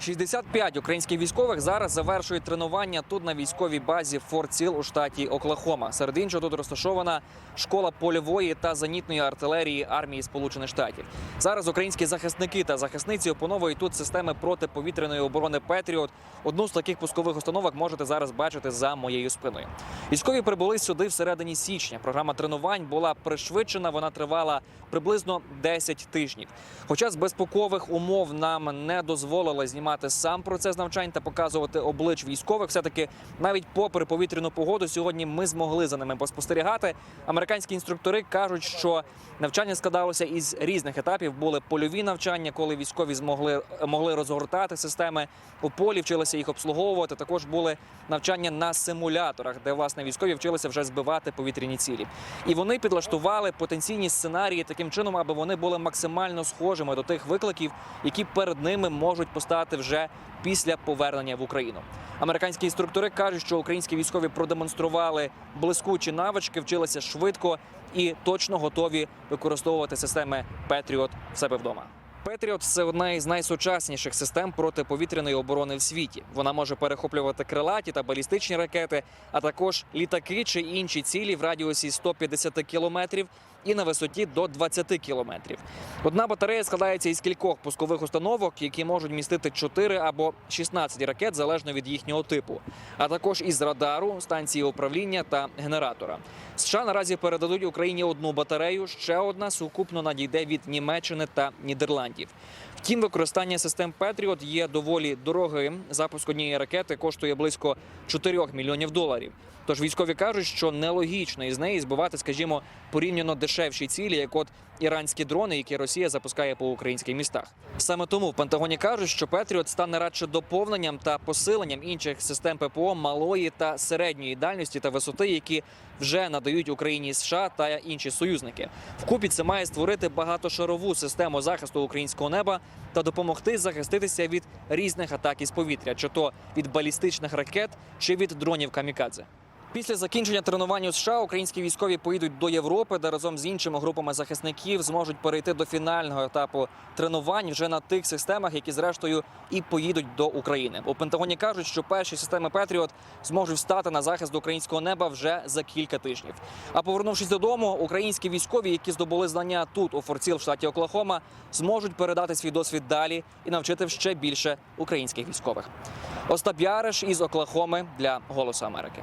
65 українських військових зараз завершують тренування тут на військовій базі Форт Сіл у штаті Оклахома. Серед іншого тут розташована школа польової та зенітної артилерії армії Сполучених Штатів. Зараз українські захисники та захисниці опановують тут системи протиповітряної оборони Петріот. Одну з таких пускових установок можете зараз бачити за моєю спиною. Військові прибули сюди всередині січня. Програма тренувань була пришвидшена. Вона тривала приблизно 10 тижнів. Хоча з безпекових умов нам не дозволили знімати сам процес навчань та показувати облич військових, все таки навіть попри повітряну погоду, сьогодні ми змогли за ними поспостерігати. Американські інструктори кажуть, що навчання складалося із різних етапів. Були польові навчання, коли військові змогли могли розгортати системи у полі, вчилися їх обслуговувати. Також були навчання на симуляторах, де власне військові вчилися вже збивати повітряні цілі. І вони підлаштували потенційні сценарії таким чином, аби вони були максимально схожими до тих викликів, які перед ними можуть постати вже після повернення в Україну. Американські інструктори кажуть, що українські військові продемонстрували блискучі навички, вчилися швидко і точно готові використовувати системи Петріот в себе вдома. Петріот це одна із найсучасніших систем протиповітряної оборони в світі. Вона може перехоплювати крилаті та балістичні ракети, а також літаки чи інші цілі в радіусі 150 кілометрів і на висоті до 20 кілометрів. Одна батарея складається із кількох пускових установок, які можуть містити 4 або 16 ракет залежно від їхнього типу, а також із радару, станції управління та генератора. США наразі передадуть Україні одну батарею. Ще одна сукупно надійде від Німеччини та Нідерландів. варіантів. Втім, використання систем Петріот є доволі дорогим. Запуск однієї ракети коштує близько 4 мільйонів доларів. Тож військові кажуть, що нелогічно із неї збивати, скажімо, порівняно дешевші цілі, як от іранські дрони, які Росія запускає по українських містах. Саме тому в Пентагоні кажуть, що Петріот стане радше доповненням та посиленням інших систем ППО малої та середньої дальності та висоти, які вже надають Україні США та інші союзники. Вкупі це має створити багатошарову систему захисту українського неба та допомогти захиститися від різних атак із повітря, чи то від балістичних ракет, чи від дронів камікадзе. Після закінчення тренувань у США українські військові поїдуть до Європи, де разом з іншими групами захисників зможуть перейти до фінального етапу тренувань вже на тих системах, які зрештою і поїдуть до України. У Пентагоні кажуть, що перші системи Петріот зможуть встати на захист українського неба вже за кілька тижнів. А повернувшись додому, українські військові, які здобули знання тут, у Форціл в штаті Оклахома, зможуть передати свій досвід далі і навчити ще більше українських військових. Остап Яриш із Оклахоми для Голосу Америки.